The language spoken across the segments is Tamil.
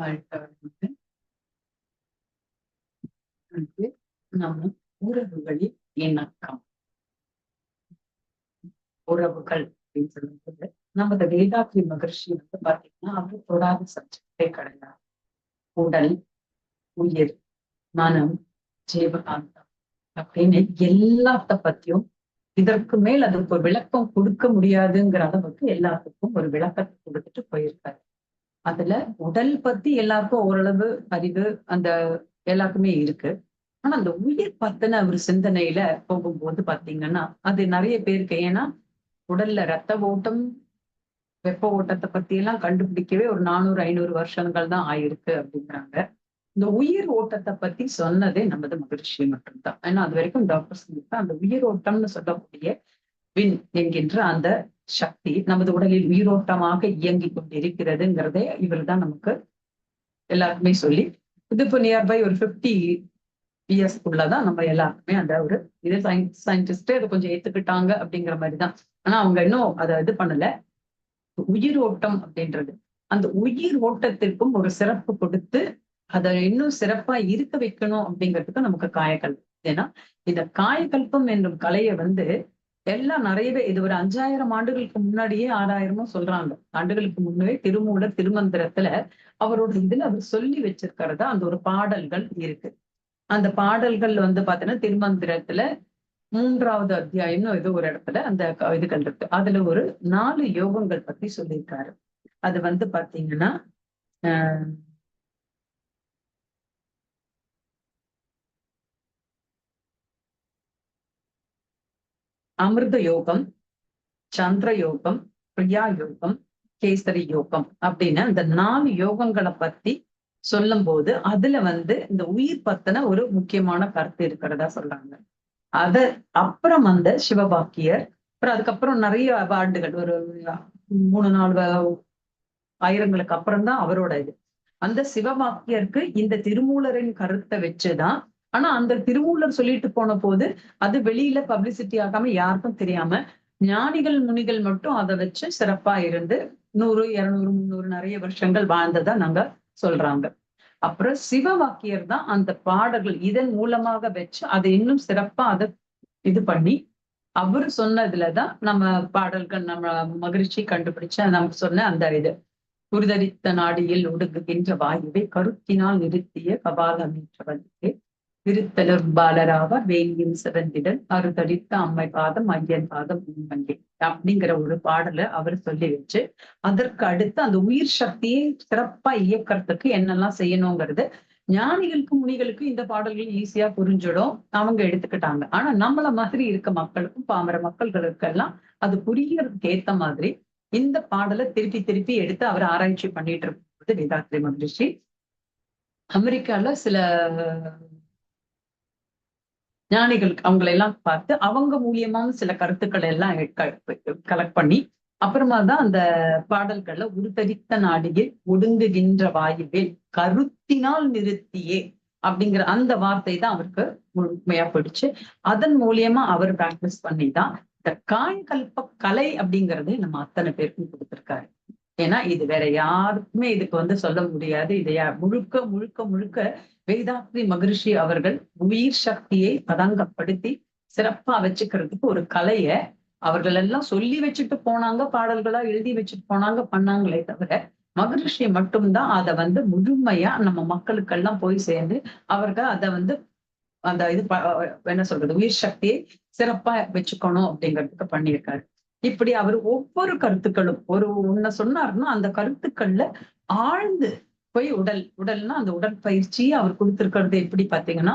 வாழ்க்கை நம்ம உறவுகளில் இணக்கம். உறவுகள் அப்படின்னு சொல்லும்போது நமது வேதாத்ரி மகர்ஷி வந்து பாத்தீங்கன்னா அவர் தொடாத சப்ஜெக்டே கிடையாது. உடல் உயிர் மனம் ஜீவகாந்தம் அப்படின்னு எல்லாத்த பத்தியும் இதற்கு மேல் அதுக்கு ஒரு விளக்கம் கொடுக்க முடியாதுங்கிற அளவுக்கு எல்லாத்துக்கும் ஒரு விளக்கத்தை கொடுத்துட்டு போயிருக்காரு. அதுல உடல் பத்தி எல்லாருக்கும் ஓரளவு அறிவு அந்த எல்லாருக்குமே இருக்கு. ஆனா அந்த உயிர் பத்தின ஒரு சிந்தனையில போகும்போது பாத்தீங்கன்னா அது நிறைய பேருக்கு ஏன்னா உடல்ல ரத்த ஓட்டம் வெப்ப ஓட்டத்தை பத்தி எல்லாம் கண்டுபிடிக்கவே ஒரு நானூறு ஐநூறு வருஷங்கள் தான் ஆயிருக்கு அப்படிங்கிறாங்க இந்த உயிர் ஓட்டத்தை பத்தி சொன்னதே நமது மகிழ்ச்சி மட்டும்தான். ஏன்னா அது வரைக்கும் டாக்டர் சொல்லிட்டு அந்த உயிர் ஓட்டம்னு சொல்லக்கூடிய வின் என்கின்ற அந்த சக்தி நமது உடலில் உயிரோட்டமாக இயங்கி கொண்டிருக்கிறதுங்கிறதே இவர் தான் நமக்கு எல்லாருக்குமே சொல்லி இது இப்போ நியர்பை ஒரு ஃபிஃப்டி இயர்ஸ்க்குள்ளதான் நம்ம எல்லாருக்குமே அந்த ஒரு இது சயின்ஸ் சயின்டிஸ்டே அதை கொஞ்சம் ஏத்துக்கிட்டாங்க அப்படிங்கிற மாதிரி தான் ஆனா அவங்க இன்னும் அதை இது பண்ணல. உயிர் ஓட்டம் அப்படின்றது. அந்த உயிர் ஓட்டத்திற்கும் ஒரு சிறப்பு கொடுத்து அதை இன்னும் சிறப்பா இருக்க வைக்கணும் அப்படிங்கிறதுக்கு நமக்கு காயக்கல்பம். ஏன்னா இந்த காயக்கல்பம் என்னும் கலையை வந்து எல்லாம் நிறையவே இது ஒரு அஞ்சாயிரம் ஆண்டுகளுக்கு முன்னாடியே ஆறாயிரமும் சொல்றாங்க. ஆண்டுகளுக்கு முன்னே திருமூலர் திருமந்திரத்துல அவரோட இதுல அவர் சொல்லி வச்சிருக்கிறதா அந்த ஒரு பாடல்கள் இருக்கு. அந்த பாடல்கள் வந்து பாத்தீங்கன்னா திருமந்திரத்துல மூன்றாவது அத்தியாயம்னு இது ஒரு இடத்துல அந்த இது இதுகள் இருக்கு அதுல ஒரு நாலு யோகங்கள் பத்தி சொல்லியிருக்காரு. அது வந்து பாத்தீங்கன்னா ஆஹ் அமிர்த யோகம் சந்திர யோகம் பிரியா யோகம் கேசரி யோகம் அப்படின்னு அந்த நாலு யோகங்களை பத்தி சொல்லும் போது அதுல வந்து இந்த உயிர் பத்தின ஒரு முக்கியமான கருத்து இருக்கிறதா சொல்றாங்க. அத அப்புறம் அந்த சிவபாக்கியர் அப்புறம் அதுக்கப்புறம் நிறைய அவார்டுகள் ஒரு மூணு நாலு ஆயிரங்களுக்கு அப்புறம் தான் அவரோட இது. அந்த சிவபாக்கியருக்கு இந்த திருமூலரின் கருத்தை வச்சுதான் ஆனா அந்த திருவூலர் சொல்லிட்டு போன போது அது வெளியில பப்ளிசிட்டி ஆகாம யாருக்கும் தெரியாம ஞானிகள் முனிகள் மட்டும் அதை வச்சு சிறப்பா இருந்து நூறு இருநூறு முந்நூறு நிறைய வருஷங்கள் வாழ்ந்ததா நாங்க சொல்றாங்க. அப்புறம் சிவவாக்கியர் தான் அந்த பாடல்கள் இதன் மூலமாக வச்சு அதை இன்னும் சிறப்பா அதை இது பண்ணி அவர் சொன்னதுலதான் நம்ம பாடல்கள் நம்ம மகிழ்ச்சி கண்டுபிடிச்ச நமக்கு சொன்ன அந்த இது. குருதரித்த நாடியில் ஒடுங்குகின்ற வாயுவை கருத்தினால் நிறுத்திய கபாலமீற்றவனுக்கு திருத்தலர் பாலராவ வேங்கின் சிறந்திடல் அறுதடித்த அம்மை பாதம் ஐயன் பாதம் உண்மங்கை அப்படிங்கிற ஒரு பாடலை அவர் சொல்லி வச்சு அதற்கு அடுத்து அந்த உயிர் சக்தியை சிறப்பா இயக்கறதுக்கு என்னெல்லாம் செய்யணுங்கிறது ஞானிகளுக்கும் முனிகளுக்கும் இந்த பாடல்கள் ஈஸியா புரிஞ்சிடும். அவங்க எடுத்துக்கிட்டாங்க. ஆனா நம்மள மாதிரி இருக்க மக்களுக்கும் பாமர மக்கள்களுக்கெல்லாம் அது புரியறதுக்கு ஏத்த மாதிரி இந்த பாடலை திருப்பி திருப்பி எடுத்து அவர் ஆராய்ச்சி பண்ணிட்டு இருக்கும்போது வேதாத்ரி மகரிஷி அமெரிக்கால சில ஞானிகள் அவங்களை எல்லாம் பார்த்து அவங்க மூலியமான சில கருத்துக்களை எல்லாம் கலெக்ட் பண்ணி அப்புறமா தான் அந்த பாடல்கள்ல உருத்தரித்த நாடியில் ஒடுங்குகின்ற வாயுவில் கருத்தினால் நிறுத்தியே அப்படிங்கிற அந்த வார்த்தை தான் அவருக்கு முழுமையா பிடிச்சு அதன் மூலியமா அவர் பிராக்டிஸ் பண்ணி தான் இந்த காண்கல்ப கலை அப்படிங்கறது நம்ம அத்தனை பேருக்கும் கொடுத்திருக்காரு. ஏன்னா இது வேற யாருக்குமே இதுக்கு வந்து சொல்ல முடியாது. இதை முழுக்க முழுக்க முழுக்க வேதாத்ரி மகரிஷி அவர்கள் உயிர் சக்தியை பதங்கப்படுத்தி சிறப்பா வச்சுக்கிறதுக்கு ஒரு கலைய அவர்கள் எல்லாம் சொல்லி வச்சுட்டு போனாங்க பாடல்களா எழுதி வச்சுட்டு போனாங்க பண்ணாங்களே தவிர மகரிஷி மட்டும்தான் அதை வந்து முழுமையா நம்ம மக்களுக்கெல்லாம் போய் சேர்ந்து அவர்கள் அதை வந்து அந்த இது ப- என்ன சொல்றது உயிர் சக்தியை சிறப்பா வச்சுக்கணும் அப்படிங்கிறதுக்கு பண்ணியிருக்காரு. இப்படி அவர் ஒவ்வொரு கருத்துக்களும் ஒரு ஒன்ன சொன்னாருன்னா அந்த கருத்துக்கள்ல ஆழ்ந்து போய் உடல் உடல்னா அந்த உடற்பயிற்சியை அவர் கொடுத்திருக்கிறது எப்படி பாத்தீங்கன்னா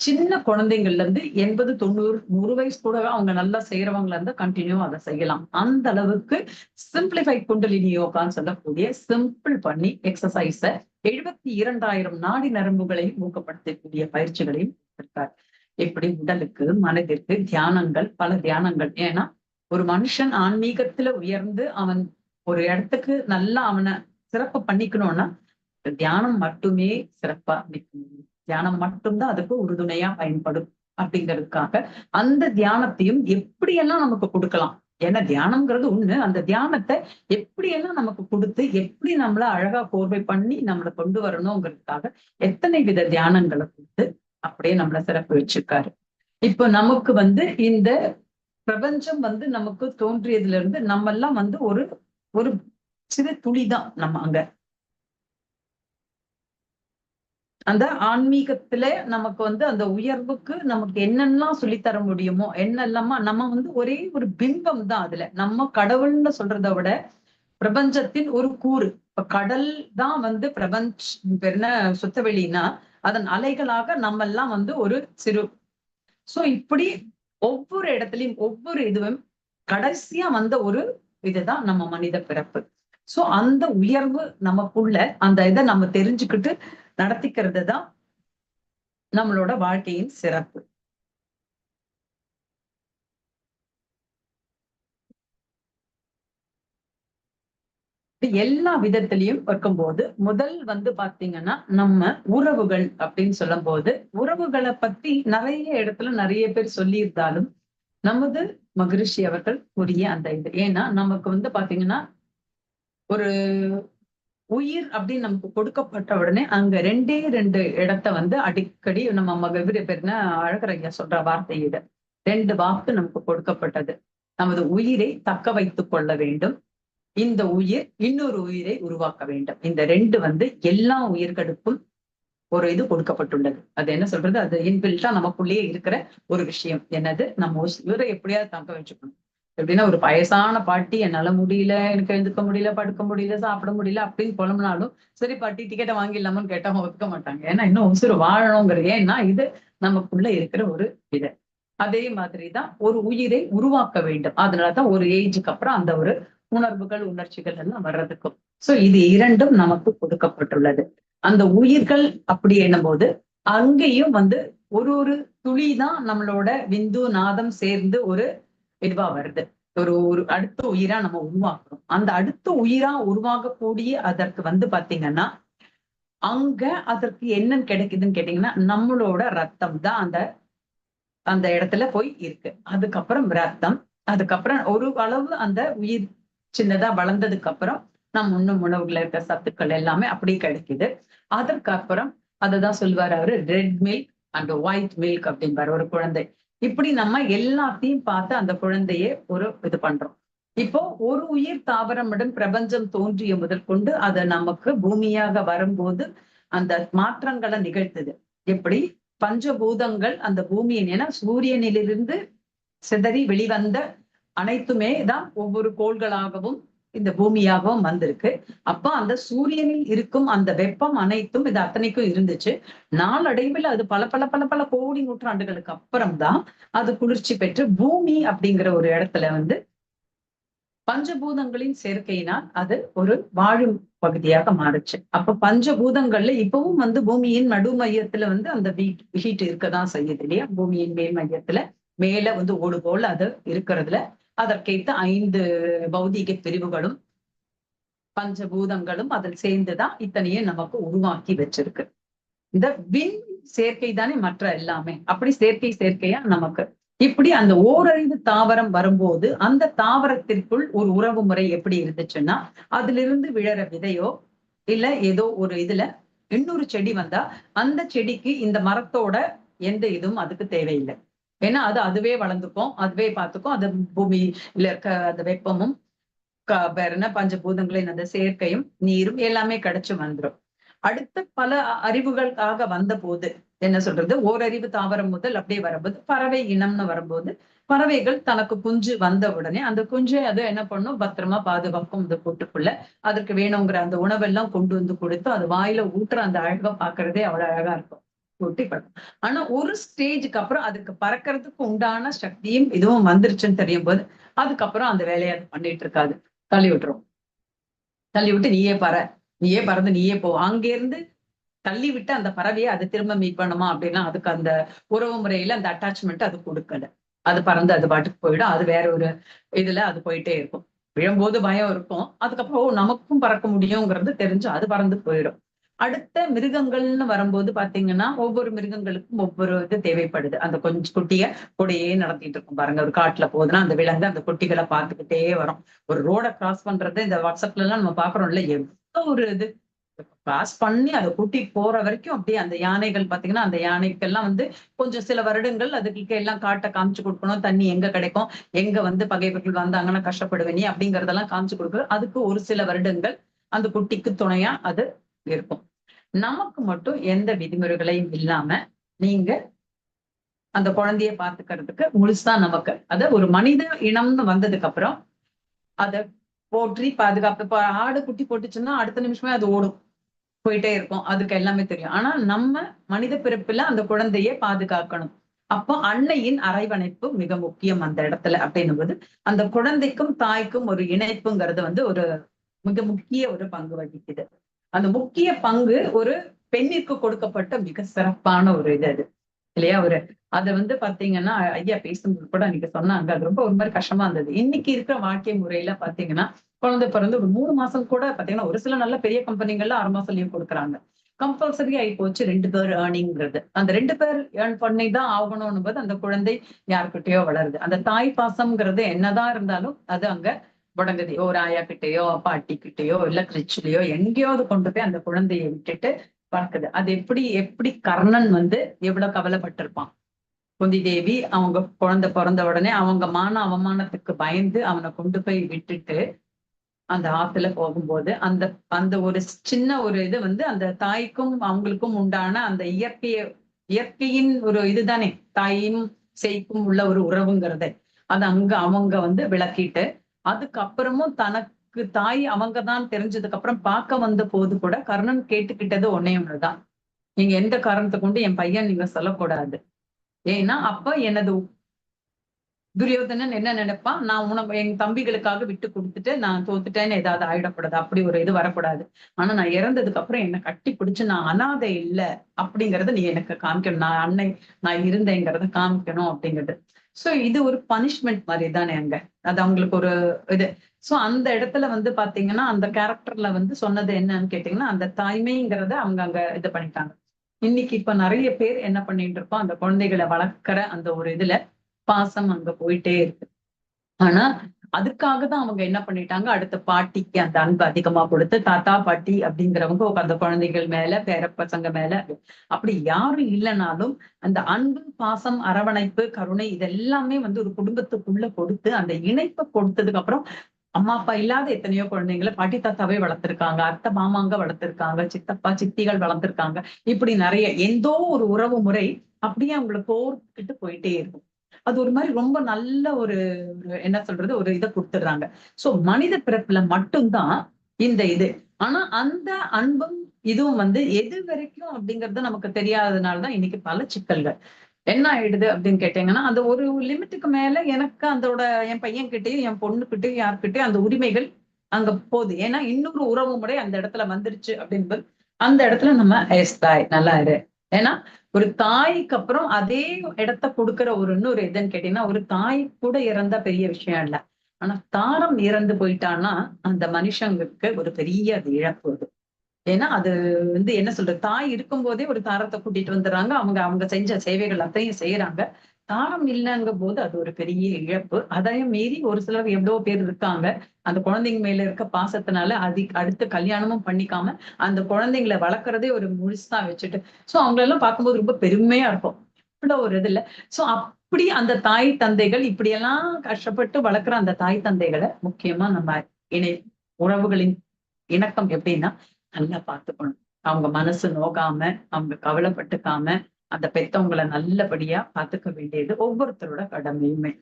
சின்ன குழந்தைங்கள்ல இருந்து எண்பது தொண்ணூறு நூறு வயசு கூட அவங்க நல்லா செய்யறவங்களா இருந்தா கண்டினியூ அதை செய்யலாம். அந்த அளவுக்கு சிம்பிளிஃபை குண்டலினி யோகான்னு சொல்லக்கூடிய சிம்பிள் பண்ணி எக்ஸசைஸ எழுபத்தி இரண்டாயிரம் நாடி நரம்புகளையும் ஊக்கப்படுத்தக்கூடிய பயிற்சிகளையும் இருக்கார் இப்படி உடலுக்கு மனதிற்கு தியானங்கள் பல தியானங்கள். ஏன்னா ஒரு மனுஷன் ஆன்மீகத்துல உயர்ந்து அவன் ஒரு இடத்துக்கு நல்லா அவனை சிறப்பு பண்ணிக்கணும்னா தியானம் மட்டுமே சிறப்பா நிக்கணும் தியானம் மட்டும்தான் அதுக்கு உறுதுணையா பயன்படும் அப்படிங்கிறதுக்காக அந்த தியானத்தையும் எப்படியெல்லாம் நமக்கு கொடுக்கலாம்? ஏன்னா தியானம்ங்கிறது ஒண்ணு. அந்த தியானத்தை எப்படி எல்லாம் நமக்கு கொடுத்து எப்படி நம்மள அழகா கோர்வை பண்ணி நம்மளை கொண்டு வரணுங்கிறதுக்காக எத்தனை வித தியானங்களை கொடுத்து அப்படியே நம்மள சிறப்பு வச்சிருக்காரு. இப்ப நமக்கு வந்து இந்த பிரபஞ்சம் வந்து நமக்கு தோன்றியதுல இருந்து நம்ம எல்லாம் வந்து ஒரு ஒரு சிறு துளிதான் நம்ம அங்க. அந்த ஆன்மீகத்துல நமக்கு வந்து அந்த உயர்வுக்கு நமக்கு என்னெல்லாம் சொல்லித்தர முடியுமோ என்னெல்லாமா நம்ம வந்து ஒரே ஒரு பிம்பம் தான் அதுல. நம்ம கடவுள்னு சொல்றத விட பிரபஞ்சத்தின் ஒரு கூறு. இப்ப கடல் தான் வந்து பிரபஞ்ச என்ன சுத்தவெளினா அதன் அலைகளாக நம்ம எல்லாம் வந்து ஒரு சிறு. சோ இப்படி ஒவ்வொரு இடத்துலயும் ஒவ்வொரு இதுவும் கடைசியா வந்த ஒரு இதுதான் நம்ம மனித பிறப்பு. சோ அந்த உயர்வு நமக்குள்ள அந்த இதை நம்ம தெரிஞ்சுக்கிட்டு நடத்திக்கிறது தான் நம்மளோட வாழ்க்கையின் சிறப்பு. எல்லா விதத்திலையும் இருக்கும்போது முதல் வந்து பாத்தீங்கன்னா நம்ம உறவுகள் அப்படின்னு சொல்லும் போது உறவுகளை பத்தி நிறைய இடத்துல நிறைய பேர் சொல்லியிருந்தாலும் நமது மகிழ்ச்சி அவர்கள் கூறிய அந்த இது. ஏன்னா நமக்கு வந்து பாத்தீங்கன்னா ஒரு உயிர் அப்படின்னு நமக்கு கொடுக்கப்பட்ட உடனே அங்க ரெண்டே ரெண்டு இடத்த வந்து அடிக்கடி நம்ம மக இவரு அழகரையா சொல்ற வார்த்தை இது ரெண்டு வாக்கு நமக்கு கொடுக்கப்பட்டது. நமது உயிரை தக்க வைத்துக் கொள்ள வேண்டும். இந்த உயிர் இன்னொரு உயிரை உருவாக்க வேண்டும். இந்த ரெண்டு வந்து எல்லா உயிர்களுக்கும் ஒரு இது கொடுக்கப்பட்டுள்ளது. அது என்ன சொல்றது? அது இன்பில்ட்டா நமக்குள்ளேயே இருக்கிற ஒரு விஷயம். என்னது? நம்ம உயிரை எப்படியாவது தங்க வச்சுக்கணும். எப்படின்னா ஒரு வயசான பாட்டி என்னால முடியல எனக்கு எழுந்துக்க முடியல படுக்க முடியல சாப்பிட முடியல அப்படின்னு புலம்புனாலும் சரி பாட்டி டிக்கெட்டை வாங்கிடலாமான்னு கேட்டா ஒத்துக்க மாட்டாங்க. ஏன்னா இன்னும் உசுறு வாழணுங்கிற ஏன்னா இது நமக்குள்ள இருக்கிற ஒரு இது. அதே மாதிரிதான் ஒரு உயிரை உருவாக்க வேண்டும். அதனாலதான் ஒரு ஏஜுக்கு அப்புறம் அந்த ஒரு உணர்வுகள் உணர்ச்சிகள் எல்லாம் வர்றதுக்கும். சோ இது இரண்டும் நமக்கு கொடுக்கப்பட்டுள்ளது. அந்த உயிர்கள் அப்படி என்னும் போது அங்கேயும் வந்து ஒரு ஒரு துளி தான் நம்மளோட விந்து நாதம் சேர்ந்து ஒரு இதுவா வருது. ஒரு ஒரு அடுத்த உயிரா நம்ம உருவாக்குறோம். அந்த அடுத்த உயிரா உருவாகக்கூடிய அதற்கு வந்து பாத்தீங்கன்னா அங்க அதற்கு என்னன்னு கிடைக்குதுன்னு கேட்டீங்கன்னா நம்மளோட ரத்தம் தான் அந்த அந்த இடத்துல போய் இருக்கு. அதுக்கப்புறம் ரத்தம் அதுக்கப்புறம் ஒரு அளவு அந்த உயிர் சின்னதா வளர்ந்ததுக்கு அப்புறம் நம் உண்ணும் உணவுல இருக்க சத்துக்கள் எல்லாமே அப்படியே கிடைக்குது. அதற்கப்புறம் அததான் சொல்லுவார் அவரு red milk and white milk அப்படிம்பாரு ஒரு குழந்தை. இப்படி நம்ம எல்லாத்தையும் பார்த்து அந்த குழந்தைய ஒரு இது பண்றோம். இப்போ ஒரு உயிர் தாவரமிடம் பிரபஞ்சம் தோன்றிய முதல் கொண்டு அது நமக்கு பூமியாக வரும்போது அந்த மாற்றங்களை நிகழ்த்துது. எப்படி? பஞ்சபூதங்கள் அந்த பூமியின் ஏன்னா சூரியனிலிருந்து சிதறி வெளிவந்த அனைத்துமே தான் ஒவ்வொரு கோள்களாகவும் இந்த பூமியாகவும் வந்திருக்கு. அப்ப அந்த சூரியனில் இருக்கும் அந்த வெப்பம் அனைத்தும் இது அத்தனைக்கும் இருந்துச்சு. நாளடைவில் அது பல பல பல பல கோடி நூற்றாண்டுகளுக்கு அப்புறம் தான் அது குளிர்ச்சி பெற்று பூமி அப்படிங்கிற ஒரு இடத்துல வந்து பஞ்சபூதங்களின் சேர்க்கையினால் அது ஒரு வாழும் பகுதியாக மாறுச்சு. அப்ப பஞ்சபூதங்கள்ல இப்பவும் வந்து பூமியின் நடு மையத்துல வந்து அந்த ஹீட் ஹீட் இருக்கதான் செய்யுது இல்லையா? பூமியின் மேல் மையத்துல மேல வந்து ஓடு போல் அது இருக்கிறதுல அதற்கேத்த ஐந்து பௌதீக பிரிவுகளும் பஞ்சபூதங்களும் அதில் சேர்ந்துதான் இத்தனையே நமக்கு உருவாக்கி வச்சிருக்கு. இந்த விண் சேர்க்கை தானே மற்ற எல்லாமே. அப்படி சேர்க்கை சேர்க்கையா நமக்கு. இப்படி அந்த ஓரறிவு தாவரம் வரும்போது அந்த தாவரத்திற்குள் ஒரு உறவு முறை எப்படி இருந்துச்சுன்னா அதிலிருந்து விழற விதையோ இல்ல ஏதோ ஒரு இதுல இன்னொரு செடி வந்தா அந்த செடிக்கு இந்த மரத்தோட எந்த இதுவும் அதுக்கு தேவையில்லை. ஏன்னா அது அதுவே வளர்ந்துக்கும் அதுவே பார்த்துக்கும். அது பூமியில இருக்க அந்த வெப்பமும் வேற என்ன பஞ்சபூதங்களின் அந்த சேர்க்கையும் நீரும் எல்லாமே கிடைச்சு வந்துடும் அடுத்த பல அறிவுகளுக்காக வந்த போது என்ன சொல்றது? ஓரறிவு தாவரம் முதல் அப்படியே வரும்போது பறவை இனம்னு வரும்போது பறவைகள் தனக்கு குஞ்சு வந்த உடனே அந்த குஞ்சை அது என்ன பண்ணும்? பத்திரமா பாதுகாக்கும் இந்த கூட்டுக்குள்ள. அதற்கு வேணுங்கிற அந்த உணவெல்லாம் கொண்டு வந்து கொடுத்து அது வாயில ஊட்டுற அந்த அழகை பாக்குறதே அவ்வளவு அழகா இருக்கும். ஒட்டி படும் ஆனா ஒரு ஸ்டேஜுக்கு அப்புறம் அதுக்கு பறக்கிறதுக்கு உண்டான சக்தியும் இதுவும் வந்துருச்சுன்னு தெரியும் போது அதுக்கப்புறம் அந்த வேலையை அது பண்ணிட்டு இருக்காது தள்ளி விட்டுரும். தள்ளி விட்டு நீயே பற. நீயே பறந்து நீயே போ. அங்கிருந்து தள்ளி விட்டு அந்த பறவையை அது திரும்ப மீட் பண்ணுமா அப்படின்னா அதுக்கு அந்த உறவு முறையில அந்த அட்டாச்மெண்ட் அது கொடுக்கல. அது பறந்து அது பாட்டுக்கு போயிடும். அது வேற ஒரு இதுல அது போயிட்டே இருக்கும். விழும்போது பயம் இருக்கும். அதுக்கப்புறம் ஓ நமக்கும் பறக்க முடியுங்கிறது தெரிஞ்சு அது பறந்து போயிடும். அடுத்த மிருகங்கள்னு வரும்போது பாத்தீங்கன்னா ஒவ்வொரு மிருகங்களுக்கும் ஒவ்வொரு இது தேவைப்படுது. அந்த கொஞ்சம் குட்டிய கூடயே நடத்திட்டு இருக்கும் பாருங்க. ஒரு காட்டுல போகுதுன்னா அந்த விலங்கு அந்த குட்டிகளை பார்த்துக்கிட்டே வரும். ஒரு ரோட கிராஸ் பண்றது இந்த வாட்ஸ்அப்ல எல்லாம் நம்ம பாக்குறோம்ல எவ்வளோ ஒரு இது. கிராஸ் பண்ணி அதை கூட்டி போற வரைக்கும் அப்படியே அந்த யானைகள் பாத்தீங்கன்னா அந்த யானைக்கெல்லாம் வந்து கொஞ்சம் சில வருடங்கள் அதுக்கு எல்லாம் காட்ட காமிச்சு கொடுக்கணும். தண்ணி எங்க கிடைக்கும்? எங்க வந்து பகைவர்கள் வந்தாங்கன்னா கஷ்டப்படுவேனி அப்படிங்கறதெல்லாம் காமிச்சு கொடுக்குறது அதுக்கு ஒரு சில வருடங்கள் அந்த குட்டிக்கு துணையா அது இருக்கும். நமக்கு மட்டும் எந்த விதிமுறைகளையும் இல்லாம நீங்க அந்த குழந்தைய பாத்துக்கிறதுக்கு முழுசா நமக்கு அத ஒரு மனித இனம்னு வந்ததுக்கு அப்புறம் அத போற்றி பாதுகாப்பு இப்போ ஆடு குட்டி போட்டுச்சுன்னா அடுத்த நிமிஷமே அது ஓடும். போயிட்டே இருக்கும். அதுக்கு எல்லாமே தெரியும். ஆனா நம்ம மனித பிறப்புல அந்த குழந்தைய பாதுகாக்கணும். அப்போ அன்னையின் அரைவணைப்பு மிக முக்கியம் அந்த இடத்துல அப்படின்னும் போது அந்த குழந்தைக்கும் தாய்க்கும் ஒரு இணைப்புங்கிறது வந்து ஒரு மிக முக்கிய ஒரு பங்கு வகிக்குது. அந்த முக்கிய பங்கு ஒரு பெண்ணிற்கு கொடுக்கப்பட்ட மிக சிறப்பான ஒரு இது அது. இல்லையா? ஒரு அதை வந்து பாத்தீங்கன்னா ஐயா பேசும்போது கூட அன்னைக்கு சொன்னாங்க. அது ரொம்ப ஒரு மாதிரி கஷ்டமா இருந்தது. இன்னைக்கு இருக்கிற வாழ்க்கை முறையில பாத்தீங்கன்னா குழந்தை பிறந்து ஒரு மூணு மாசம் கூட பாத்தீங்கன்னா ஒரு சில நல்ல பெரிய கம்பெனிகள்ல ஆறு மாசம் லீவ் கொடுக்குறாங்க. கம்பல்சரி ஆகி போச்சு ரெண்டு பேர் ஏர்னிங்கிறது அந்த ரெண்டு பேர் ஏர்ன் பண்ணி தான் ஆகணும்னு போது அந்த குழந்தை யாருக்கிட்டயோ வளருது. அந்த தாய் பாசம்ங்கிறது என்னதான் இருந்தாலும் அது அங்க முடங்குது ஒரு ஆயா கிட்டயோ பாட்டி கிட்டேயோ இல்ல கிரிச்சுலயோ எங்கேயாவது கொண்டு போய் அந்த குழந்தையை விட்டுட்டு பறக்குது அது எப்படி எப்படி கர்ணன் வந்து எவ்வளவு கவலைப்பட்டிருப்பான்? குந்தி தேவி அவங்க குழந்தை பிறந்த உடனே அவங்க மான அவமானத்துக்கு பயந்து அவனை கொண்டு போய் விட்டுட்டு அந்த ஆத்துல போகும்போது அந்த அந்த ஒரு சின்ன ஒரு இது வந்து அந்த தாய்க்கும் அவங்களுக்கும் உண்டான அந்த இயற்கைய இயற்கையின் ஒரு இதுதானே. தாயும் செய்க்கும் உள்ள ஒரு உறவுங்கிறத. அது அங்க அவங்க வந்து விளக்கிட்டு அதுக்கப்புறமும் தனக்கு தாய் அவங்க தான் தெரிஞ்சதுக்கு அப்புறம் பார்க்க வந்த போது கூட கர்ணன் கேட்டுக்கிட்டது ஒன்னே ஒண்ணுதான். நீங்க எந்த காரணத்தை கொண்டு என் பையன் நீங்க சொல்லக்கூடாது. ஏன்னா அப்ப எனது துரியோதனன் என்ன நினைப்பான்? நான் உனக்கு என் தம்பிகளுக்காக விட்டு கொடுத்துட்டு நான் தோத்துட்டேன்னு ஏதாவது ஆயிடக்கூடாது. அப்படி ஒரு இது வரக்கூடாது. ஆனா நான் இறந்ததுக்கு அப்புறம் என்னை கட்டி பிடிச்சு நான் அனாதை இல்ல அப்படிங்கறத நீ எனக்கு காமிக்கணும். நான் அன்னை நான் இருந்தேங்கிறத காமிக்கணும் அப்படிங்கிறது. சோ இது ஒரு பனிஷ்மெண்ட் மாதிரி தானே அங்க. அது அவங்களுக்கு ஒரு இது. சோ அந்த இடத்துல வந்து பாத்தீங்கன்னா அந்த கேரக்டர்ல வந்து சொன்னது என்னன்னு கேட்டீங்கன்னா அந்த தாய்மைங்கிறத அவங்க அங்க இது பண்ணிட்டாங்க. இன்னைக்கு இப்ப நிறைய பேர் என்ன பண்ணிட்டு இருக்கோம்? அந்த குழந்தைகளை வளர்க்கிற அந்த ஒரு இதுல பாசம் அங்க போயிட்டே இருக்கு. ஆனா அதுக்காக தான் அவங்க என்ன பண்ணிட்டாங்க? அடுத்த பாட்டிக்கு அந்த அன்பு அதிகமா கொடுத்து தாத்தா பாட்டி அப்படிங்கிறவங்க அந்த குழந்தைகள் மேல பேர பசங்க மேல அப்படி யாரும் இல்லைனாலும் அந்த அன்பு பாசம் அரவணைப்பு கருணை இதெல்லாமே வந்து ஒரு குடும்பத்துக்குள்ள கொடுத்து அந்த இணைப்பை கொடுத்ததுக்கு அப்புறம் அம்மா அப்பா இல்லாத எத்தனையோ குழந்தைங்களை பாட்டி தாத்தாவே வளர்த்திருக்காங்க. அத்தை மாமாங்க வளர்த்திருக்காங்க. சித்தப்பா சித்திகள் வளர்த்திருக்காங்க. இப்படி நிறைய எந்தோ ஒரு உறவு முறை அப்படியே அவங்களை கோர்த்துக்கிட்டு போயிட்டே இருக்கும். அது ஒரு மாதிரி ரொம்ப நல்ல ஒரு என்ன சொல்றது ஒரு இதை கொடுத்துடுறாங்க. சோ மனித பிறப்புல மட்டும்தான் இந்த இது. ஆனா அந்த அன்பும் இதுவும் வந்து எது வரைக்கும் அப்படிங்கறது நமக்கு தெரியாததுனாலதான் இன்னைக்கு பல சிக்கல்கள். என்ன ஆயிடுது அப்படின்னு கேட்டீங்கன்னா அந்த ஒரு லிமிட்டுக்கு மேல எனக்கு அதோட என் பையன் கிட்டயும் என் பொண்ணுகிட்டயும் யார்கிட்டயும் அந்த உரிமைகள் அங்க போகுது. ஏன்னா இன்னொரு உறவு முறை அந்த இடத்துல வந்துருச்சு அப்படின்பது அந்த இடத்துல நம்ம எஸ் தாய் நல்லா இரு. ஏன்னா ஒரு தாய்க்கு அப்புறம் அதே இடத்த கொடுக்கிற ஒரு இன்னொரு எதுன்னு கேட்டீங்கன்னா ஒரு தாய் கூட இறந்தா பெரிய விஷயம் இல்ல. ஆனா தாரம் இறந்து போயிட்டான்னா அந்த மனுஷங்களுக்கு ஒரு பெரிய அது இழப்பு அது. ஏன்னா அது வந்து என்ன சொல்றது? தாய் இருக்கும் போதே ஒரு தாரத்தை கூட்டிட்டு வந்துடுறாங்க. அவங்க அவங்க செஞ்ச சேவைகள் அத்தையும் செய்யறாங்க. தாரம் இல்லைங்க போது அது ஒரு பெரிய இழப்பு. அதையும் மீறி ஒரு சிலர் எவ்வளவு பேர் இருக்காங்க. அந்த குழந்தைங்க மேல இருக்க பாசத்தினால அதி அடுத்து கல்யாணமும் பண்ணிக்காம அந்த குழந்தைங்களை வளர்க்கறதே ஒரு முழுசா வச்சுட்டு சோ அவங்களெல்லாம் பார்க்கும்போது ரொம்ப பெருமையா இருக்கும். இவ்வளவு ஒரு இது இல்லை சோ அப்படி அந்த தாய் தந்தைகள் இப்படியெல்லாம் கஷ்டப்பட்டு வளர்க்குற அந்த தாய் தந்தைகளை முக்கியமா நம்ம இணை உறவுகளின் இணக்கம் எப்படின்னா நல்லா பார்த்துக்கணும். அவங்க மனசு நோகாம அவங்க கவலைப்பட்டுக்காம அந்த பெத்தவங்களை நல்லபடியா பாத்துக்க வேண்டியது ஒவ்வொருத்தரோட கடமையுமே.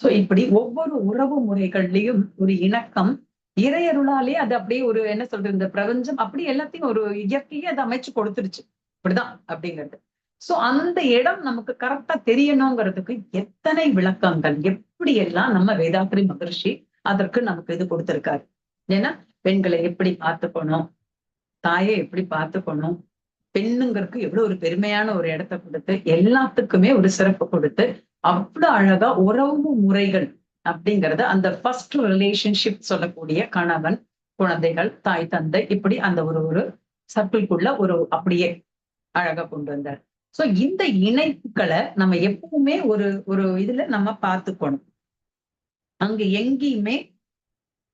சோ இப்படி ஒவ்வொரு உறவு முறைகள்லயும் ஒரு இணக்கம் இறையருளாலே அது அப்படியே ஒரு என்ன சொல்றது இந்த பிரபஞ்சம் அப்படி எல்லாத்தையும் ஒரு இயற்கையே அதை அமைச்சு கொடுத்துருச்சு. இப்படிதான் அப்படிங்கிறது. சோ அந்த இடம் நமக்கு கரெக்டா தெரியணுங்கிறதுக்கு எத்தனை விளக்கங்கள் எப்படி எல்லாம் நம்ம வேதாத்ரி மகர்ஷி அதற்கு நமக்கு இது கொடுத்திருக்காரு. ஏன்னா பெண்களை எப்படி பார்த்துக்கணும் தாயை எப்படி பார்த்துக்கணும் பெண்ணுங்களுக்கு எவ்வளவு ஒரு பெருமையான ஒரு இடத்த கொடுத்து எல்லாத்துக்குமே ஒரு சிறப்பு கொடுத்து அவ்வளவு அழகா உறவு முறைகள் அப்படிங்கறத அந்த ஃபர்ஸ்ட் ரிலேஷன்ஷிப் சொல்லக்கூடிய கணவன் குழந்தைகள் தாய் தந்தை இப்படி அந்த ஒரு ஒரு சர்க்கிள்குள்ள ஒரு அப்படியே அழகா கொண்டு வந்தார். சோ இந்த இணைப்புகளை நம்ம எப்பவுமே ஒரு ஒரு இதுல நம்ம பார்த்துக்கணும். அங்க எங்கேயுமே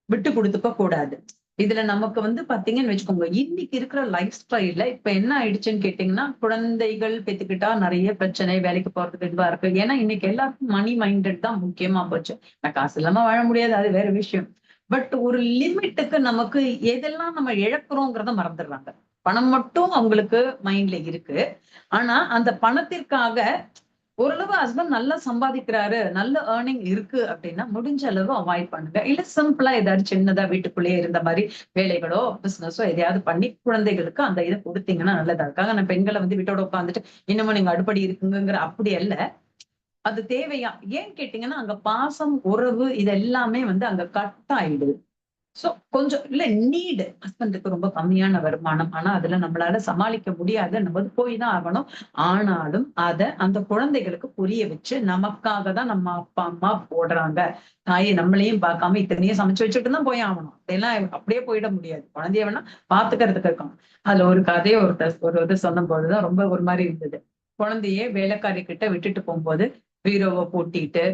விட்டு கொடுத்துக்க கூடாது. இதுல நமக்கு வந்து பாத்தீங்கன்னு வச்சுக்கோங்க இன்னைக்கு இருக்கிற லைஃப் ஸ்டைல்ல இப்ப என்ன ஆயிடுச்சுன்னு கேட்டீங்கன்னா குழந்தைகள் பெத்துக்கிட்டா நிறைய பிரச்சனை வேலைக்கு போறதுக்கு இதுவா இருக்கு. ஏன்னா இன்னைக்கு எல்லாருக்கும் மணி மைண்டட் தான் முக்கியமா போச்சு. நான் காசு இல்லாம வாழ முடியாது அது வேற விஷயம். பட் ஒரு லிமிட்டுக்கு நமக்கு எதெல்லாம் நம்ம இழக்கிறோங்கிறத மறந்துடுறாங்க. பணம் மட்டும் அவங்களுக்கு மைண்ட்ல இருக்கு. ஆனா அந்த பணத்திற்காக ஓரளவு ஹஸ்பண்ட் நல்லா சம்பாதிக்கிறாரு நல்ல ஏர்னிங் இருக்கு அப்படின்னா முடிஞ்ச அளவு அவாய்ட் பண்ணுங்க. இல்ல சிம்பிளா ஏதாவது சின்னதா வீட்டுக்குள்ளேயே இருந்த மாதிரி வேலைகளோ பிசினஸோ எதையாவது பண்ணி குழந்தைகளுக்கு அந்த இதை கொடுத்தீங்கன்னா நல்லதா இருக்காங்க நான் பெண்களை வந்து வீட்டோட உட்காந்துட்டு இன்னமும் நீங்க அடுப்படி இருக்குங்கிற அப்படி அல்ல. அது தேவையா? ஏன் கேட்டீங்கன்னா அங்க பாசம் உறவு இது எல்லாமே வந்து அங்க கட் ஆயிடுது. சோ கொஞ்சம் இல்ல நீடு ஹஸ்பண்டுக்கு ரொம்ப கம்மியான வருமானம். ஆனா அதுல நம்மளால சமாளிக்க முடியாது நம்ம போய் தான் ஆகணும். ஆனாலும் அத அந்த குழந்தைகளுக்கு புரிய வச்சு நமக்காக தான் நம்ம அப்பா அம்மா போடுறாங்க. தாயை நம்மளையும் பார்க்காம இத்தனையும் சமைச்சு வச்சுட்டு தான் போய் ஆகணும். அதெல்லாம் அப்படியே போயிட முடியாது. குழந்தைய வேணா பாத்துக்கிறதுக்கு இருக்கும். அதுல ஒரு கதையை ஒரு ஒரு இது சொன்னும் போதுதான் ரொம்ப ஒரு மாதிரி இருந்தது. குழந்தையே வேலைக்காரி கிட்ட விட்டுட்டு போகும்போது பீரோவை பூட்டிட்டு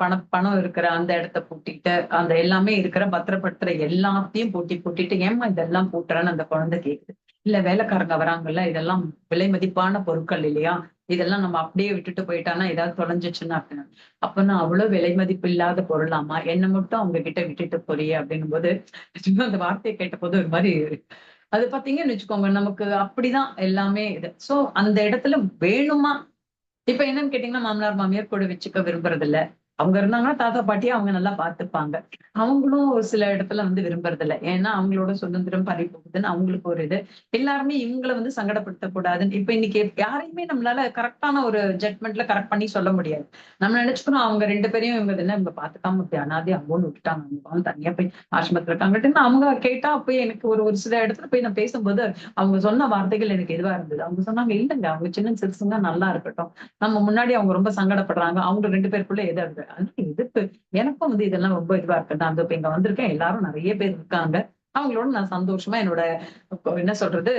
பணம் பணம் இருக்கிற அந்த இடத்த பூட்டிட்டு அந்த எல்லாமே இருக்கிற பத்திரப்படுத்துற எல்லாத்தையும் பூட்டி பூட்டிட்டு ஏமா இதெல்லாம் பூட்டுறேன்னு அந்த குழந்தை கேக்குது. இல்ல வேலைக்காரங்க வராங்கல்ல இதெல்லாம் விலை மதிப்பான பொருட்கள் இல்லையா? இதெல்லாம் நம்ம அப்படியே விட்டுட்டு போயிட்டானா ஏதாவது தொலைஞ்சிச்சுன்னா அப்படின்னு அப்ப அவ்வளவு விலை மதிப்பு இல்லாத பொருளாமா என்ன மட்டும் அவங்க கிட்ட விட்டுட்டு போறியே அப்படின்னும் போது அந்த வார்த்தையை கேட்ட போது ஒரு மாதிரி அது பாத்தீங்கன்னு வச்சுக்கோங்க நமக்கு அப்படிதான் எல்லாமே இது. சோ அந்த இடத்துல வேணுமா இப்ப என்னன்னு கேட்டீங்கன்னா மாமனார் மாமியார் கூட வச்சுக்க விரும்புறது இல்ல அவங்க இருந்தாங்கன்னா தாத்தா பாட்டியை அவங்க நல்லா பார்த்துப்பாங்க. அவங்களும் ஒரு சில இடத்துல வந்து விரும்புறது இல்லை ஏன்னா அவங்களோட சுதந்திரம் பறி போகுதுன்னு அவங்களுக்கு ஒரு இது. எல்லாருமே இவங்களை வந்து சங்கடப்படுத்த கூடாதுன்னு இப்ப இன்னைக்கு யாரையுமே நம்மளால கரெக்டான ஒரு ஜட்மெண்ட்ல கரெக்ட் பண்ணி சொல்ல முடியாது. நம்ம நினைச்சுக்கணும் அவங்க ரெண்டு பேரையும் இவங்க என்ன இவங்க பாத்துக்காம இப்படி அனாதி அவங்கன்னு விட்டுட்டாங்க. அவங்க தனியா போய் ஆசிரமத்துல இருக்காங்கட்டு அவங்க கேட்டா போய் எனக்கு ஒரு ஒரு சில இடத்துல போய் நான் பேசும்போது அவங்க சொன்ன வார்த்தைகள் எனக்கு இதுவா இருந்தது? அவங்க சொன்னாங்க இல்லைங்க அவங்க சின்ன சிறுசுங்க நல்லா இருக்கட்டும். நம்ம முன்னாடி அவங்க ரொம்ப சங்கடப்படுறாங்க. அவங்க ரெண்டு பேருக்குள்ள எதாவது எதிர்ப்பு எனக்கும் வந்து இதெல்லாம் ரொம்ப இதுவா இருக்கு. நான் இப்ப இங்க வந்திருக்கேன். எல்லாரும் நிறைய பேர் இருக்காங்க. அவங்களோட நான் சந்தோஷமா என்னோட என்ன சொல்றது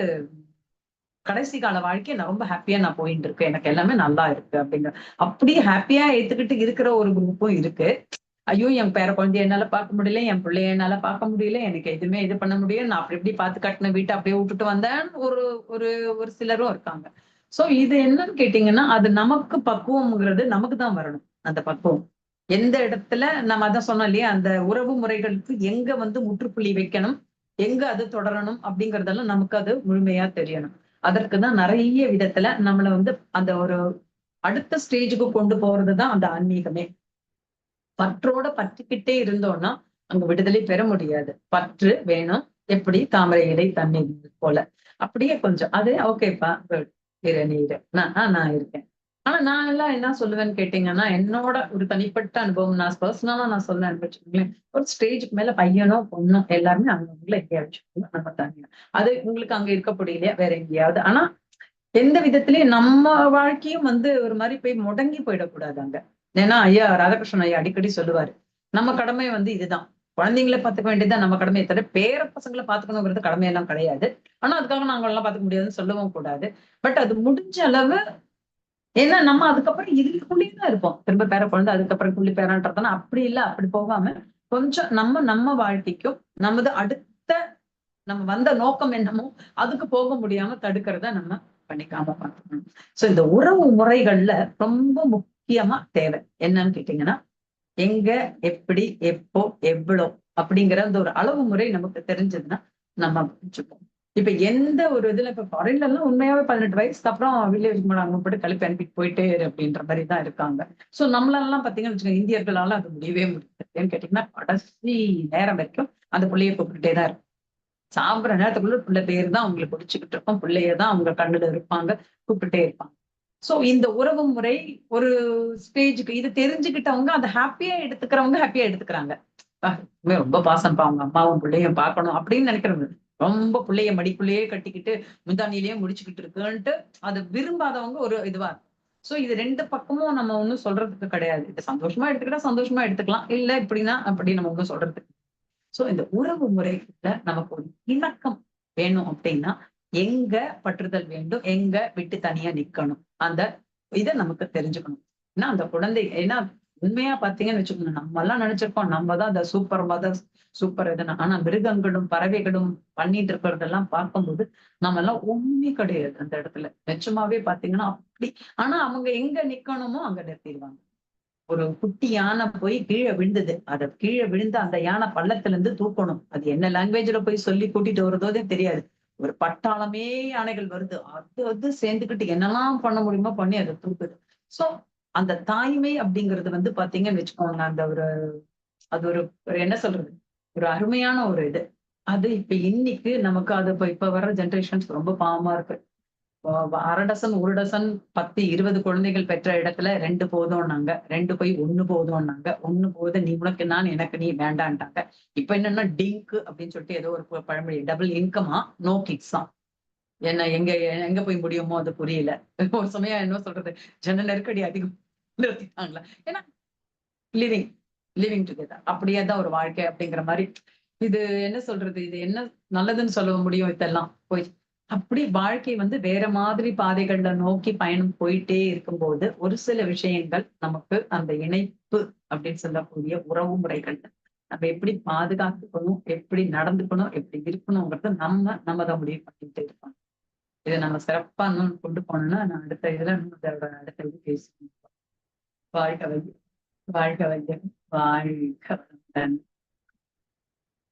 கடைசி கால வாழ்க்கையை நான் ரொம்ப ஹாப்பியா நான் போயிட்டு இருக்கேன். எனக்கு எல்லாமே நல்லா இருக்கு அப்படிங்கிற அப்படியே ஹாப்பியா ஏத்துக்கிட்டு இருக்கிற ஒரு குரூப்பும் இருக்கு. ஐயோ என் பேர குழந்தைய என்னால பார்க்க முடியல என் பிள்ளைய என்னால பார்க்க முடியல எனக்கு எதுவுமே இது பண்ண முடியல நான் அப்படி இப்படி பார்த்து கட்டின வீட்டை அப்படியே விட்டுட்டு வந்தேன் ஒரு ஒரு ஒரு சிலரும் இருக்காங்க. சோ இது என்னன்னு கேட்டீங்கன்னா அது நமக்கு பக்குவம்ங்கிறது நமக்கு தான் வரணும். அந்த பக்குவம். எந்த இடத்துல நம்ம அதான் சொன்னோம் இல்லையா அந்த உறவு முறைகளுக்கு எங்க வந்து முற்றுப்புள்ளி வைக்கணும் எங்க அது தொடரணும் அப்படிங்கறதெல்லாம் நமக்கு அது முழுமையா தெரியணும். அதற்கு தான் நிறைய விதத்துல நம்மள வந்து அந்த ஒரு அடுத்த ஸ்டேஜுக்கு கொண்டு போறதுதான் அந்த ஆன்மீகமே. பற்றோட பற்றிக்கிட்டே இருந்தோம்னா அங்க விடுதலை பெற முடியாது. பற்று வேணும் எப்படி தாமரை இலை தண்ணீர் போல. அப்படியே கொஞ்சம் அது ஓகேப்பா நீர் நான் நான் இருக்கேன். ஆனா நான் எல்லாம் என்ன சொல்லுவேன்னு கேட்டீங்கன்னா என்னோட ஒரு தனிப்பட்ட அனுபவம் நான் பர்சனலா நான் சொல்ல அனுப்பிச்சுக்கோங்களேன் ஒரு ஸ்டேஜுக்கு மேல பையனோ பொண்ணோ எல்லாருமே அவங்கவுங்கள எங்கேயாவது நம்ம தனியா. அது உங்களுக்கு அங்க இருக்க முடியலையா? வேற எங்கேயாவது. ஆனா எந்த விதத்திலயும் நம்ம வாழ்க்கையும் வந்து ஒரு மாதிரி போய் முடங்கி போயிடக்கூடாது அங்க. ஏன்னா ஐயா ராதாகிருஷ்ணன் ஐயா அடிக்கடி சொல்லுவாரு நம்ம கடமை வந்து இதுதான். குழந்தைங்களை பாத்துக்க வேண்டியதுதான் நம்ம கடமையை தவிர பேர பசங்களை பாத்துக்கணுங்கிறது கடமையெல்லாம் கிடையாது. ஆனா அதுக்காக நாங்க எல்லாம் பாத்துக்க முடியாதுன்னு சொல்லவும் கூடாது. பட் அது முடிஞ்ச அளவு ஏன்னா நம்ம அதுக்கப்புறம் இதுக்குள்ளேயே தான் இருப்போம். திரும்ப பேர குழந்தை அதுக்கப்புறம் குள்ளி பேரான்றதுனா அப்படி இல்லை அப்படி போகாம கொஞ்சம் நம்ம நம்ம வாழ்க்கைக்கும் நமது அடுத்த நம்ம வந்த நோக்கம் என்னமோ அதுக்கு போக முடியாம தடுக்கிறத நம்ம பண்ணிக்காம பார்த்துக்கணும். சோ இந்த உறவு முறைகள்ல ரொம்ப முக்கியமா தேவை. என்னன்னு கேட்டீங்கன்னா எங்க எப்படி எப்போ எவ்வளோ அப்படிங்கிற அந்த ஒரு அளவு முறை நமக்கு தெரிஞ்சதுன்னா நம்ம வச்சுப்போம் இப்ப எந்த ஒரு இதுல இப்ப ஃபாரின்ல எல்லாம் உண்மையாவே பதினெட்டு வயசுக்கு அப்புறம் வில்லேஜ் அவங்க போட்டு கழிப்பு அனுப்பிட்டு போயிட்டே அப்படின்ற மாதிரி தான் இருக்காங்க. சோ நம்மளெல்லாம் பாத்தீங்கன்னு வச்சுக்கோங்க இந்தியர்களால அது முடியவே முடியாது. ஏன்னு கேட்டீங்கன்னா கடைசி நேரம் வரைக்கும் அந்த பிள்ளைய கூப்பிட்டுட்டே தான் இருக்கும் சாப்பிட்ற நேரத்துக்குள்ள பிள்ளை பேர் தான் அவங்களை பிடிச்சிக்கிட்டு இருப்போம் பிள்ளைய தான் அவங்க கண்ணுல இருப்பாங்க கூப்பிட்டுட்டே இருப்பாங்க. சோ இந்த உறவு முறை ஒரு ஸ்டேஜுக்கு இது தெரிஞ்சுக்கிட்டவங்க அதை ஹாப்பியா எடுத்துக்கிறவங்க ஹாப்பியா எடுத்துக்கிறாங்க. ரொம்ப பாசம் அவங்க அம்மாவும் பிள்ளையும் பார்க்கணும் அப்படின்னு நினைக்கிறவங்க. ரொம்ப பிள்ளைய மடிக்குள்ளேயே கட்டிக்கிட்டு முந்தானிலேயே முடிச்சுக்கிட்டு இருக்குன்ட்டு அதை விரும்பாதவங்க ஒரு இதுவா சோ இது ரெண்டு பக்கமும் நம்ம ஒண்ணும் சொல்றதுக்கு கிடையாது. இது சந்தோஷமா எடுத்துக்கிட்டா சந்தோஷமா எடுத்துக்கலாம். இல்ல இப்படின்னா அப்படி நம்ம ஒண்ணும் சொல்றதுக்கு சோ இந்த உறவு முறைக்குள்ள நமக்கு ஒரு இணக்கம் வேணும் அப்படின்னா எங்க பற்றுதல் வேண்டும் எங்க விட்டு தனியா நிக்கணும். அந்த இதை நமக்கு தெரிஞ்சுக்கணும். ஏன்னா அந்த குழந்தை ஏன்னா உண்மையா பாத்தீங்கன்னு வச்சுக்கோங்க நம்ம எல்லாம் நினைச்சிருக்கோம் நம்ம தான் அந்த சூப்பர் மதர் சூப்பர் இதுன்னு. ஆனா மிருகங்களும் பறவைகளும் பண்ணிட்டு இருக்கிறதெல்லாம் பார்க்கும்போது நம்ம எல்லாம் ஒண்ணுமே கிடையாது அந்த இடத்துல. நிச்சயமாவே பாத்தீங்கன்னா அப்படி. ஆனா அவங்க எங்க நிக்கணுமோ அங்க நிறுத்திடுவாங்க. ஒரு குட்டி யானை போய் கீழே விழுந்தது. அத கீழே விழுந்து அந்த யானை பள்ளத்துல இருந்து தூக்கணும். அது என்ன லாங்குவேஜ்ல போய் சொல்லி கூட்டிட்டு வருதோதே தெரியாது. ஒரு பட்டாளமே யானைகள் வருது. அது வந்து சேர்ந்துக்கிட்டு என்னெல்லாம் பண்ண முடியுமோ பண்ணி அதை தூக்குது. சோ அந்த தாய்மை அப்படிங்கிறது வந்து பாத்தீங்கன்னு வச்சுக்கோங்க அந்த ஒரு அது ஒரு ஒரு என்ன சொல்றது? ஒரு அருமையான ஒரு இது. அது இப்ப இன்னைக்கு நமக்கு அது இப்ப இப்ப வர்ற ஜென்ரேஷன்ஸ் ரொம்ப பாவமா இருக்கு. அரை டசன் ஒரு டசன் பத்து இருபது குழந்தைகள் பெற்ற இடத்துல ரெண்டு போதும்னாங்க. ரெண்டு போய் ஒண்ணு போதும்னாங்க. ஒண்ணு போது நீ உனக்கு நான் எனக்கு நீ வேண்டான்ட்டாங்க. இப்ப என்னன்னா டிங்க் அப்படின்னு சொல்லிட்டு ஏதோ ஒரு பழமொழி டபுள் இன்கமா நோ கிட்ஸா என்ன எங்க எங்க போய் முடியுமோ அது புரியல. ஒரு சமயம் என்ன சொல்றது? ஜன நெருக்கடி அதிகம். நிறுத்திட்டாங்களா? ஏன்னா லிவிங் லிவிங் டுகெதர் அப்படியே தான் ஒரு வாழ்க்கை அப்படிங்கிற மாதிரி. இது என்ன சொல்றது? இது என்ன நல்லதுன்னு சொல்ல முடியும் இதெல்லாம்? போய் அப்படி வாழ்க்கை வந்து வேற மாதிரி பாதைகள்ல நோக்கி பயணம் போயிட்டே இருக்கும்போது ஒரு சில விஷயங்கள் நமக்கு அந்த இணைப்பு அப்படின்னு சொல்லக்கூடிய உறவு முறைகள் நம்ம எப்படி பாதுகாத்துக்கணும் எப்படி நடந்துக்கணும் எப்படி இருக்கணுங்கிறது நம்ம நம்ம தான் முடிவு பண்ணிட்டு இருக்கோம் இதை நம்ம சிறப்பா இன்னும் கொண்டு போனோம்னா நான் அடுத்த இதுல இன்னும் இதோட அடுத்த இது பேசுவோம். வாழ்க வையம் வாழ்க வையம் வாழ்க வளமுடன்.